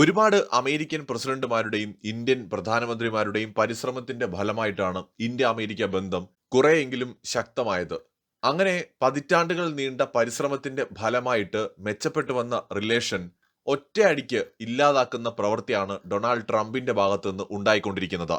ഒരുപാട് American പ്രസിഡന്റുമാരുടെയും Indian പ്രധാനമന്ത്രിമാരുടെയും പരിശ്രമത്തിന്റെ ഫലമായിട്ടാണ് India America ബന്ധം കുറെയെങ്കിലും ശക്തമായത്. അങ്ങനെ പതിറ്റാണ്ടുകൾ നീണ്ട പരിശ്രമത്തിന്റെ ഫലമായിട്ട് മെച്ചപ്പെട്ടു വന്ന റിലേഷൻ ഒറ്റയടിക്ക് ഇല്ലാതാക്കുന്ന പ്രവൃത്തിയാണ് ഡൊണാൾഡ് ട്രംപിന്റെ ഭാഗത്തുനിന്ന് ഉണ്ടായിക്കൊണ്ടിരിക്കുന്നത്.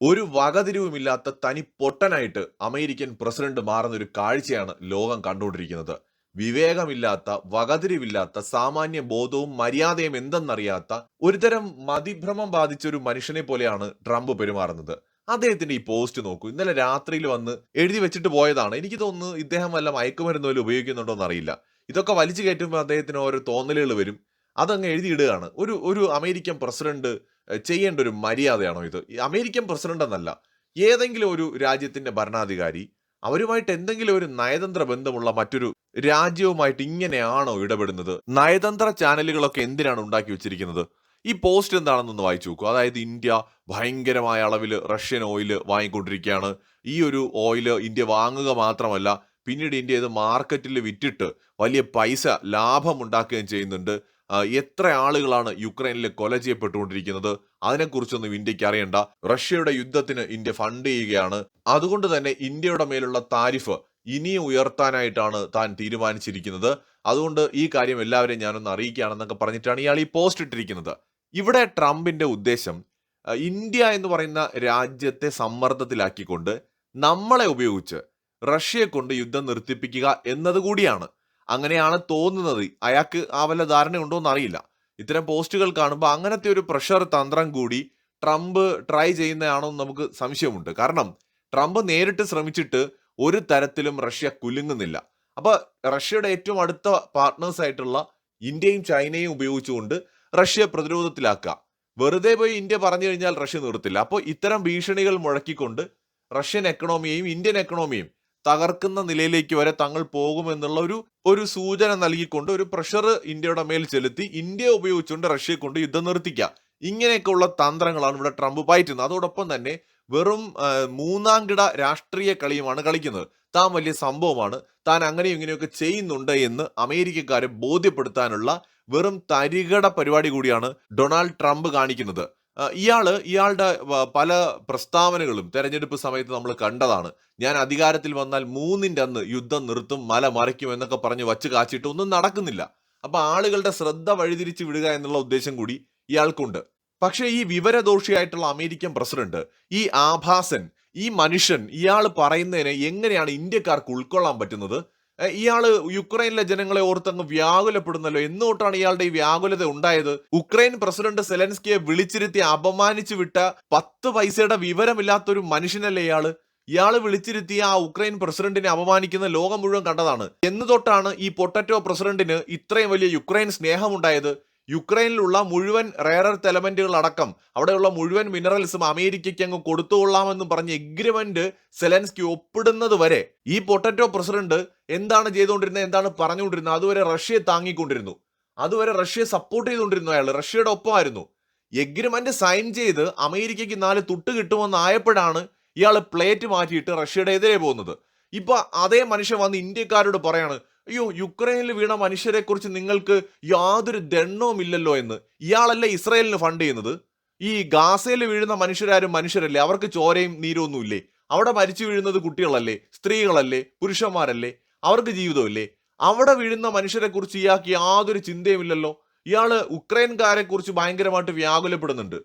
ഒരു വകതിരിവുമില്ലാത്ത തനി പൊട്ടനായിട്ട് അമേരിക്കൻ പ്രസിഡന്റ് മാറുന്ന ഒരു കാഴ്ചയാണ് ലോകം കണ്ടുകൊണ്ടിരിക്കുന്നത്. വിവേകമില്ലാത്ത വകതിരിവില്ലാത്ത സാമാന്യ ബോധവും മര്യാദയും എന്തെന്നറിയാത്ത ഒരുതരം മതിഭ്രമം ബാധിച്ച ഒരു മനുഷ്യനെ പോലെയാണ് ട്രംപ് പെരുമാറുന്നത്. അദ്ദേഹത്തിന്റെ ഈ പോസ്റ്റ് നോക്കൂ. ഇന്നലെ രാത്രിയിൽ വന്ന് എഴുതി വെച്ചിട്ട് പോയതാണ്. എനിക്ക് തോന്നുന്നു ഇദ്ദേഹം വല്ല മയക്കുമരുന്ന് വല്ല ഉപയോഗിക്കുന്നുണ്ടോ എന്നറിയില്ല. ഇതൊക്കെ വലിച്ചു കയറ്റുമ്പോൾ അദ്ദേഹത്തിന് ഓരോ തോന്നലുകൾ വരും. അതങ്ങ് എഴുതിയിടുകയാണ്. ഒരു ഒരു അമേരിക്കൻ പ്രസിഡന്റ് ചെയ്യേണ്ട ഒരു മര്യാദയാണോ ഇത്? അമേരിക്കൻ പ്രസിഡന്റ് എന്നല്ല. ഏതെങ്കിലും ഒരു രാജ്യത്തിന്റെ ഭരണാധികാരി അവരുമായിട്ട് എന്തെങ്കിലും ഒരു നയതന്ത്ര ബന്ധമുള്ള മറ്റൊരു രാജ്യവുമായിട്ട് ഇങ്ങനെയാണോ ഇടപെടുന്നത്? നയതന്ത്ര ചാനലുകളൊക്കെ എന്തിനാണ് ഉണ്ടാക്കി വെച്ചിരിക്കുന്നത്? ഈ പോസ്റ്റ് എന്താണെന്നൊന്ന് വായിച്ചു നോക്കൂ. അതായത് ഇന്ത്യ ഭയങ്കരമായ അളവിൽ റഷ്യൻ ഓയിൽ വാങ്ങിക്കൊണ്ടിരിക്കുകയാണ്. ഈ ഒരു ഓയിൽ ഇന്ത്യ വാങ്ങുക മാത്രമല്ല പിന്നീട് ഇന്ത്യ ഇത് മാർക്കറ്റിൽ വിറ്റിട്ട് വലിയ പൈസ ലാഭം ഉണ്ടാക്കുകയും ചെയ്യുന്നുണ്ട്. എത്ര ആളുകളാണ് യുക്രൈനിൽ കൊല ചെയ്യപ്പെട്ടുകൊണ്ടിരിക്കുന്നത്? അതിനെക്കുറിച്ചൊന്നും ഇന്ത്യയ്ക്ക് അറിയണ്ട. റഷ്യയുടെ യുദ്ധത്തിന് ഇന്ത്യ ഫണ്ട് ചെയ്യുകയാണ്. അതുകൊണ്ട് തന്നെ ഇന്ത്യയുടെ മേലുള്ള താരിഫ് ഇനിയും ഉയർത്താനായിട്ടാണ് താൻ തീരുമാനിച്ചിരിക്കുന്നത്. അതുകൊണ്ട് ഈ കാര്യം എല്ലാവരെയും ഞാനൊന്ന് അറിയിക്കുകയാണെന്നൊക്കെ പറഞ്ഞിട്ടാണ് ഇയാൾ ഈ പോസ്റ്റ് ഇട്ടിരിക്കുന്നത്. ഇവിടെ ട്രംപിന്റെ ഉദ്ദേശം ഇന്ത്യ എന്ന് പറയുന്ന രാജ്യത്തെ സമ്മർദ്ദത്തിലാക്കിക്കൊണ്ട് നമ്മളെ ഉപയോഗിച്ച് റഷ്യയെ കൊണ്ട് യുദ്ധം നിർത്തിപ്പിക്കുക എന്നതുകൂടിയാണ് അങ്ങനെയാണ് തോന്നുന്നത്. അയാൾക്ക് ആ വല്ല ധാരണയുണ്ടോ എന്നറിയില്ല. ഇത്തരം പോസ്റ്റുകൾ കാണുമ്പോൾ അങ്ങനത്തെ ഒരു പ്രഷർ തന്ത്രം കൂടി ട്രംപ് ട്രൈ ചെയ്യുന്നതാണോ എന്ന് നമുക്ക് സംശയമുണ്ട്. കാരണം ട്രംപ് നേരിട്ട് ശ്രമിച്ചിട്ട് ഒരു തരത്തിലും റഷ്യ കുലുങ്ങുന്നില്ല. അപ്പോൾ റഷ്യയുടെ ഏറ്റവും അടുത്ത പാർട്ട്നേഴ്സ് ആയിട്ടുള്ള ഇന്ത്യയും ചൈനയും ഉപയോഗിച്ചുകൊണ്ട് റഷ്യ പ്രതിരോധത്തിലാക്കുക. വെറുതെ പോയി ഇന്ത്യ പറഞ്ഞു കഴിഞ്ഞാൽ റഷ്യ നിർത്തില്ല. അപ്പോൾ ഇത്തരം ഭീഷണികൾ മുഴക്കിക്കൊണ്ട് റഷ്യൻ എക്കണോമിയെയും ഇന്ത്യൻ എക്കണോമിയും തകർക്കുന്ന നിലയിലേക്ക് വരെ തങ്ങൾ പോകുമെന്നുള്ള ഒരു ഒരു സൂചന നൽകിക്കൊണ്ട് ഒരു പ്രഷർ ഇന്ത്യയുടെ മേൽ ചെലുത്തി ഇന്ത്യ ഉപയോഗിച്ചുകൊണ്ട് റഷ്യയെ കൊണ്ട് യുദ്ധം നിർത്തിക്കുക. ഇങ്ങനെയൊക്കെയുള്ള തന്ത്രങ്ങളാണ് ഇവിടെ ട്രംപ് പായറ്റുന്നത് അതോടൊപ്പം തന്നെ വെറും മൂന്നാം കിട രാഷ്ട്രീയ കളിയുമാണ് കളിക്കുന്നത്. താൻ വലിയ സംഭവമാണ്. താൻ അങ്ങനെയും ഇങ്ങനെയൊക്കെ ചെയ്യുന്നുണ്ട് എന്ന് അമേരിക്കക്കാരെ ബോധ്യപ്പെടുത്താനുള്ള വെറും തരികട പരിപാടി കൂടിയാണ് ഡൊണാൾഡ് ട്രംപ് കാണിക്കുന്നത്. ഇയാൾ ഇയാളുടെ പല പ്രസ്താവനകളും തെരഞ്ഞെടുപ്പ് സമയത്ത് നമ്മൾ കണ്ടതാണ്. ഞാൻ അധികാരത്തിൽ വന്നാൽ മൂന്നിന്റെ അന്ന് യുദ്ധം നിർത്തും മല മറിക്കും എന്നൊക്കെ പറഞ്ഞ് വച്ച് കാച്ചിട്ട് ഒന്നും നടക്കുന്നില്ല. അപ്പൊ ആളുകളുടെ ശ്രദ്ധ വഴിതിരിച്ചു വിടുക എന്നുള്ള ഉദ്ദേശം കൂടി ഇയാൾക്കുണ്ട്. പക്ഷേ ഈ വിവരദോഷിയായിട്ടുള്ള അമേരിക്കൻ പ്രസിഡന്റ് ഈ ആഭാസൻ ഈ മനുഷ്യൻ ഇയാൾ പറയുന്നതിനെ എങ്ങനെയാണ് ഇന്ത്യക്കാർക്ക് ഉൾക്കൊള്ളാൻ പറ്റുന്നത്? ഇയാൾ യുക്രൈനിലെ ജനങ്ങളെ ഓർത്തങ്ങ് വ്യാകുലപ്പെടുന്നല്ലോ. എന്നോട്ടാണ് ഇയാളുടെ ഈ വ്യാകുലത ഉണ്ടായത്. ഉക്രൈൻ പ്രസിഡന്റ് സെലൻസ്കിയെ വിളിച്ചിരുത്തി അപമാനിച്ചു വിട്ട പത്ത് പൈസയുടെ വിവരമില്ലാത്തൊരു മനുഷ്യനല്ലേ ഇയാൾ? ഇയാൾ വിളിച്ചിരുത്തി ആ ഉക്രൈൻ പ്രസിഡന്റിനെ അപമാനിക്കുന്ന ലോകം മുഴുവൻ കണ്ടതാണ്. എന്ന് തൊട്ടാണ് ഈ പൊട്ടറ്റോ പ്രസിഡന്റിന് ഇത്രയും വലിയ യുക്രൈൻ സ്നേഹമുണ്ടായത്. യുക്രൈനിലുള്ള മുഴുവൻ റേറർത്ത് എലമെന്റുകൾ അടക്കം അവിടെയുള്ള മുഴുവൻ മിനറൽസും അമേരിക്കയ്ക്ക് അങ്ങ് കൊടുത്തുകൊള്ളാമെന്നും പറഞ്ഞ് എഗ്രിമെന്റ് സെലൻസ്കി ഒപ്പിടുന്നത് വരെ ഈ പൊട്ടറ്റോ പ്രസിഡന്റ് എന്താണ് ചെയ്തുകൊണ്ടിരുന്നത് എന്താണ് പറഞ്ഞുകൊണ്ടിരുന്നത് അതുവരെ റഷ്യയെ താങ്ങിക്കൊണ്ടിരുന്നു. അതുവരെ റഷ്യയെ സപ്പോർട്ട് ചെയ്തുകൊണ്ടിരുന്നു അയാൾ റഷ്യയുടെ ഒപ്പമായിരുന്നു. എഗ്രിമെന്റ് സൈൻ ചെയ്ത് അമേരിക്കയ്ക്ക് നാല് തുട്ട് കിട്ടുമെന്നായപ്പോഴാണ് ഇയാൾ പ്ലേറ്റ് മാറ്റിയിട്ട് റഷ്യയുടെ എതിരെ പോകുന്നത്. ഇപ്പൊ അതേ മനുഷ്യൻ വന്ന് ഇന്ത്യക്കാരോട് പറയാണ് അയ്യോ യുക്രൈനിൽ വീണ മനുഷ്യരെക്കുറിച്ച് നിങ്ങൾക്ക് യാതൊരു ദണ്ണവും ഇല്ലല്ലോ എന്ന്. ഇയാളല്ല ഇസ്രയേലിന് ഫണ്ട് ചെയ്യുന്നത്? ഈ ഗാസയിൽ വീഴുന്ന മനുഷ്യരാരും മനുഷ്യരല്ലേ? അവർക്ക് ചോരയും നീരൊന്നുമില്ലേ? അവിടെ മരിച്ചു വീഴുന്നത് കുട്ടികളല്ലേ? സ്ത്രീകളല്ലേ? പുരുഷന്മാരല്ലേ? അവർക്ക് ജീവിതമില്ലേ അവിടെ വീഴുന്ന മനുഷ്യരെക്കുറിച്ച് ഇയാൾക്ക് യാതൊരു ചിന്തയുമില്ലല്ലോ? ഇയാൾ ഉക്രൈൻകാരെ കുറിച്ച് ഭയങ്കരമായിട്ട് വ്യാകുലപ്പെടുന്നുണ്ട്.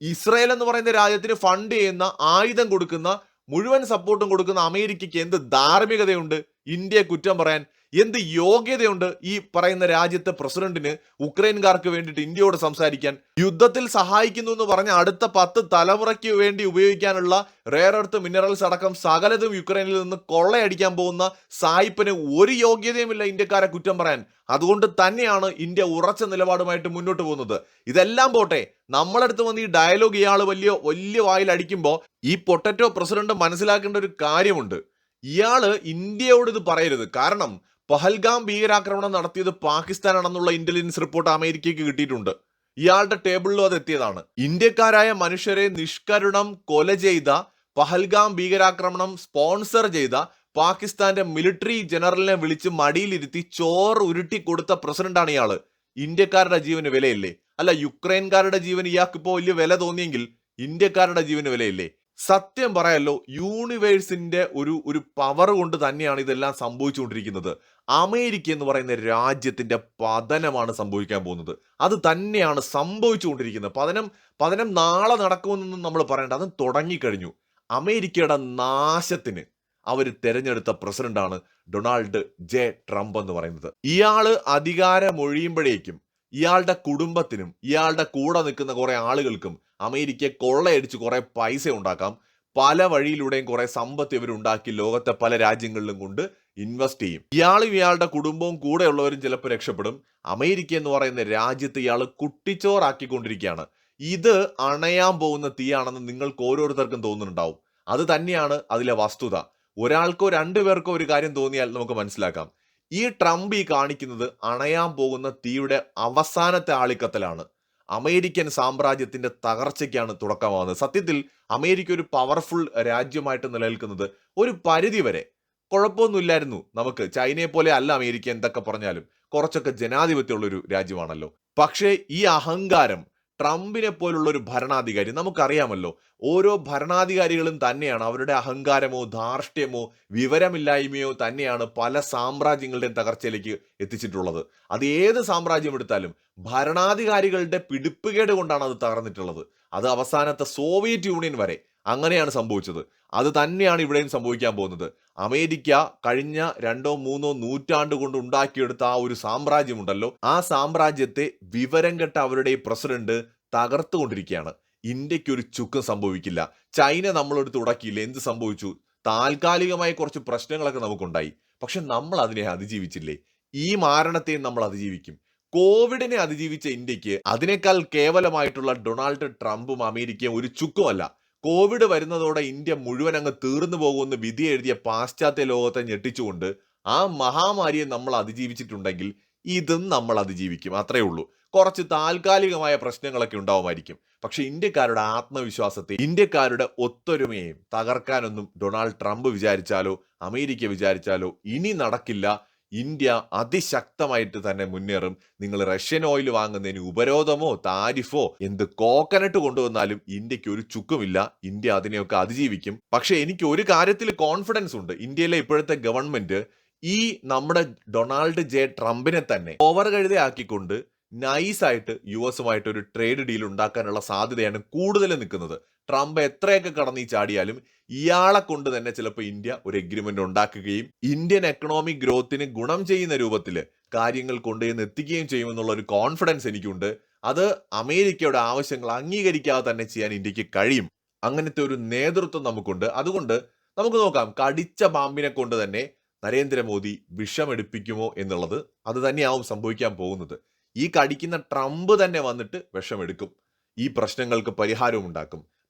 ഇസ്രയേൽ എന്ന് പറയുന്ന രാജ്യത്തിന് ഫണ്ട് ചെയ്യുന്ന ആയുധം കൊടുക്കുന്ന മുഴുവൻ സപ്പോർട്ടും കൊടുക്കുന്ന അമേരിക്കയ്ക്ക് എന്ത് ധാർമ്മികതയുണ്ട്? ഇന്ത്യയെ കുറ്റം പറയാൻ എന്ത് യോഗ്യതയുണ്ട് ഈ പറയുന്ന രാജ്യത്തെ പ്രസിഡന്റിന് ഉക്രൈൻകാർക്ക് വേണ്ടിയിട്ട് ഇന്ത്യയോട് സംസാരിക്കാൻ? യുദ്ധത്തിൽ സഹായിക്കുന്നു എന്ന് പറഞ്ഞ അടുത്ത പത്ത് തലമുറയ്ക്ക് വേണ്ടി ഉപയോഗിക്കാനുള്ള റേർ എർത്ത് മിനറൽസ് അടക്കം സകലതും യുക്രൈനിൽ നിന്ന് കൊള്ളയടിക്കാൻ പോകുന്ന സായിപ്പിന് ഒരു യോഗ്യതയുമില്ല ഇന്ത്യക്കാരെ കുറ്റം പറയാൻ. അതുകൊണ്ട് തന്നെയാണ് ഇന്ത്യ ഉറച്ച നിലപാടുമായിട്ട് മുന്നോട്ട് പോകുന്നത്. ഇതെല്ലാം പോട്ടെ നമ്മളടുത്ത് വന്ന് ഈ ഡയലോഗ് ഇയാൾ വലിയ വലിയ വായിൽ അടിക്കുമ്പോൾ ഈ പൊട്ടറ്റോ പ്രസിഡന്റ് മനസ്സിലാക്കേണ്ട ഒരു കാര്യമുണ്ട്. ഇയാൾ ഇന്ത്യയോട് ഇത് പറയരുത്. കാരണം പഹൽഗാം ഭീകരാക്രമണം നടത്തിയത് പാകിസ്ഥാനാണെന്നുള്ള ഇന്റലിജൻസ് റിപ്പോർട്ട് അമേരിക്കയ്ക്ക് കിട്ടിയിട്ടുണ്ട്. ഇയാളുടെ ടേബിളിലും അത് എത്തിയതാണ്. ഇന്ത്യക്കാരായ മനുഷ്യരെ നിഷ്കരുണം കൊല ചെയ്ത പഹൽഗാം ഭീകരാക്രമണം സ്പോൺസർ ചെയ്ത പാകിസ്ഥാന്റെ മിലിറ്ററി ജനറലിനെ വിളിച്ച് മടിയിലിരുത്തി ചോറ് ഉരുട്ടി കൊടുത്ത പ്രസിഡന്റാണ് ഇയാൾ. ഇന്ത്യക്കാരുടെ ജീവന് വിലയില്ലേ? അല്ല യുക്രൈൻകാരുടെ ജീവൻ ഇയാൾക്ക് ഇപ്പോൾ വലിയ വില തോന്നിയെങ്കിൽ ഇന്ത്യക്കാരുടെ ജീവന് വിലയില്ലേ? സത്യം പറയാലോ യൂണിവേഴ്സിന്റെ ഒരു ഒരു പവർ കൊണ്ട് തന്നെയാണ് ഇതെല്ലാം സംഭവിച്ചുകൊണ്ടിരിക്കുന്നത്. അമേരിക്ക എന്ന് പറയുന്ന രാജ്യത്തിന്റെ പതനമാണ് സംഭവിക്കാൻ പോകുന്നത്. അത് തന്നെയാണ് സംഭവിച്ചുകൊണ്ടിരിക്കുന്നത്. പതനം പതനം നാളെ നടക്കുമെന്നൊന്നും നമ്മൾ പറയേണ്ട. അത് തുടങ്ങിക്കഴിഞ്ഞു. അമേരിക്കയുടെ നാശത്തിന് അവർ തെരഞ്ഞെടുത്ത പ്രസിഡന്റാണ് ഡൊണാൾഡ് ജെ ട്രംപ് എന്ന് പറയുന്നത്. ഇയാൾ അധികാരമൊഴിയുമ്പോഴേക്കും ഇയാളുടെ കുടുംബത്തിനും ഇയാളുടെ കൂടെ നിൽക്കുന്ന കുറെ ആളുകൾക്കും അമേരിക്കയെ കൊള്ളയടിച്ച് കുറെ പൈസ ഉണ്ടാക്കാം. പല വഴിയിലൂടെയും കുറെ സമ്പത്ത് ഇവരുണ്ടാക്കി ലോകത്തെ പല രാജ്യങ്ങളിലും കൊണ്ട് ഇൻവെസ്റ്റ് ചെയ്യും. ഇയാളും ഇയാളുടെ കുടുംബവും കൂടെയുള്ളവരും ചിലപ്പോൾ രക്ഷപ്പെടും. അമേരിക്ക എന്ന് പറയുന്ന രാജ്യത്ത് ഇയാൾ കുട്ടിച്ചോറാക്കിക്കൊണ്ടിരിക്കുകയാണ്. ഇത് അണയാൻ പോകുന്ന തീയാണെന്ന് നിങ്ങൾക്ക് ഓരോരുത്തർക്കും തോന്നുന്നുണ്ടാവും. അത് തന്നെയാണ് അതിലെ വസ്തുത. ഒരാൾക്കോ രണ്ടുപേർക്കോ ഒരു കാര്യം തോന്നിയാൽ നമുക്ക് മനസ്സിലാക്കാം. ഈ ട്രംപ് ഈ കാണിക്കുന്നത് അണയാൻ പോകുന്ന തീയുടെ അവസാനത്തെ ആളിക്കത്തലാണ്. അമേരിക്കൻ സാമ്രാജ്യത്തിന്റെ തകർച്ചയ്ക്കാണ് തുടക്കമാകുന്നത്. സത്യത്തിൽ അമേരിക്ക ഒരു പവർഫുൾ രാജ്യമായിട്ട് നിലനിൽക്കുന്നത് ഒരു പരിധി വരെ കുഴപ്പമൊന്നുമില്ലായിരുന്നു നമുക്ക്. ചൈനയെ പോലെ അല്ല അമേരിക്ക എന്തൊക്കെ പറഞ്ഞാലും. കുറച്ചൊക്കെ ജനാധിപത്യമുള്ള ഒരു രാജ്യമാണല്ലോ. പക്ഷേ ഈ അഹങ്കാരം ട്രംപിനെ പോലുള്ള ഒരു ഭരണാധികാരി നമുക്കറിയാമല്ലോ. ഓരോ ഭരണാധികാരികളും തന്നെയാണ്. അവരുടെ അഹങ്കാരമോ ധാർഷ്ട്യമോ വിവരമില്ലായ്മയോ തന്നെയാണ് പല സാമ്രാജ്യങ്ങളുടെയും തകർച്ചയിലേക്ക് എത്തിച്ചിട്ടുള്ളത്. അത് ഏത് സാമ്രാജ്യം എടുത്താലും ഭരണാധികാരികളുടെ പിടിപ്പുകേട് കൊണ്ടാണ് അത് തകർന്നിട്ടുള്ളത്. അത് അവസാനത്തെ സോവിയറ്റ് യൂണിയൻ വരെ അങ്ങനെയാണ് സംഭവിച്ചത്. അത് തന്നെയാണ് ഇവിടെയും സംഭവിക്കാൻ പോകുന്നത്. അമേരിക്ക കഴിഞ്ഞ രണ്ടോ മൂന്നോ നൂറ്റാണ്ട് കൊണ്ട് ഉണ്ടാക്കിയെടുത്ത ആ ഒരു സാമ്രാജ്യമുണ്ടല്ലോ. ആ സാമ്രാജ്യത്തെ വിവരം കെട്ട അവരുടെ പ്രസിഡന്റ് തകർത്തുകൊണ്ടിരിക്കുകയാണ് ഇന്ത്യയ്ക്ക് ഒരു ചുക്കം സംഭവിക്കില്ല. ചൈന നമ്മളെടുത്ത് ഉടക്കിയില്ല. എന്ത് സംഭവിച്ചു? താൽക്കാലികമായി കുറച്ച് പ്രശ്നങ്ങളൊക്കെ നമുക്കുണ്ടായി. പക്ഷെ നമ്മൾ അതിനെ അതിജീവിച്ചില്ലേ? ഈ മാരണത്തെയും നമ്മൾ അതിജീവിക്കും. കോവിഡിനെ അതിജീവിച്ച ഇന്ത്യയ്ക്ക് അതിനേക്കാൾ കേവലമായിട്ടുള്ള ഡൊണാൾഡ് ട്രംപും അമേരിക്കയും ഒരു ചുക്കുമല്ല. കോവിഡ് വരുന്നതോടെ ഇന്ത്യ മുഴുവൻ അങ്ങ് തീർന്നു പോകുമെന്ന് വിധി എഴുതിയ പാശ്ചാത്യ ലോകത്തെ ഞെട്ടിച്ചുകൊണ്ട് ആ മഹാമാരിയെ നമ്മൾ അതിജീവിച്ചിട്ടുണ്ടെങ്കിൽ ഇതും നമ്മൾ അതിജീവിക്കും. അത്രയേ ഉള്ളൂ. കുറച്ച് താൽക്കാലികമായ പ്രശ്നങ്ങളൊക്കെ ഉണ്ടാവുമായിരിക്കും. പക്ഷെ ഇന്ത്യക്കാരുടെ ആത്മവിശ്വാസത്തെ ഇന്ത്യക്കാരുടെ ഒത്തൊരുമയെയും തകർക്കാനൊന്നും ഡൊണാൾഡ് ട്രംപ് വിചാരിച്ചാലോ അമേരിക്ക വിചാരിച്ചാലോ ഇനി നടക്കില്ല ഇന്ത്യ അതിശക്തമായിട്ട് തന്നെ മുന്നേറും. നിങ്ങൾ റഷ്യൻ ഓയിൽ വാങ്ങുന്നതിന് ഉപരോധമോ താരിഫോ എന്ത് കോക്കനട്ട് കൊണ്ടുവന്നാലും ഇന്ത്യയ്ക്ക് ഒരു ചുക്കുമില്ല. ഇന്ത്യ അതിനെയൊക്കെ അതിജീവിക്കും. പക്ഷേ എനിക്ക് ഒരു കാര്യത്തിൽ കോൺഫിഡൻസ് ഉണ്ട്. ഇന്ത്യയിലെ ഇപ്പോഴത്തെ ഗവൺമെന്റ് ഈ നമ്മുടെ ഡൊണാൾഡ് ജെ ട്രംപിനെ തന്നെ ഓവർ കഴുതയാക്കിക്കൊണ്ട് നൈസായിട്ട് യു എസുമായിട്ട് ഒരു ട്രേഡ് ഡീൽ ഉണ്ടാക്കാനുള്ള സാധ്യതയാണ് കൂടുതൽ നിൽക്കുന്നത്. ട്രംപ് എത്രയൊക്കെ കടന്നീ ചാടിയാലും ഇയാളെ കൊണ്ട് തന്നെ ചിലപ്പോൾ ഇന്ത്യ ഒരു എഗ്രിമെന്റ് ഉണ്ടാക്കുകയും ഇന്ത്യൻ എക്കണോമിക് ഗ്രോത്തിന് ഗുണം ചെയ്യുന്ന രൂപത്തിൽ കാര്യങ്ങൾ കൊണ്ടുചെന്ന് എത്തിക്കുകയും ചെയ്യുമെന്നുള്ള ഒരു കോൺഫിഡൻസ് എനിക്കുണ്ട്. അത് അമേരിക്കയുടെ ആവശ്യങ്ങൾ അംഗീകരിക്കാതെ തന്നെ ചെയ്യാൻ ഇന്ത്യയ്ക്ക് കഴിയും. അങ്ങനത്തെ ഒരു നേതൃത്വം നമുക്കുണ്ട്. അതുകൊണ്ട് നമുക്ക് നോക്കാം കടിച്ച പാമ്പിനെ കൊണ്ട് തന്നെ നരേന്ദ്രമോദി വിഷമെടുപ്പിക്കുമോ എന്നുള്ളത് അത് തന്നെയാവും സംഭവിക്കാൻ പോകുന്നത്. ഈ കടിക്കുന്ന ട്രംപ് തന്നെ വന്നിട്ട് വിഷമെടുക്കും. ഈ പ്രശ്നങ്ങൾക്ക് പരിഹാരവും ഉണ്ടാക്കും.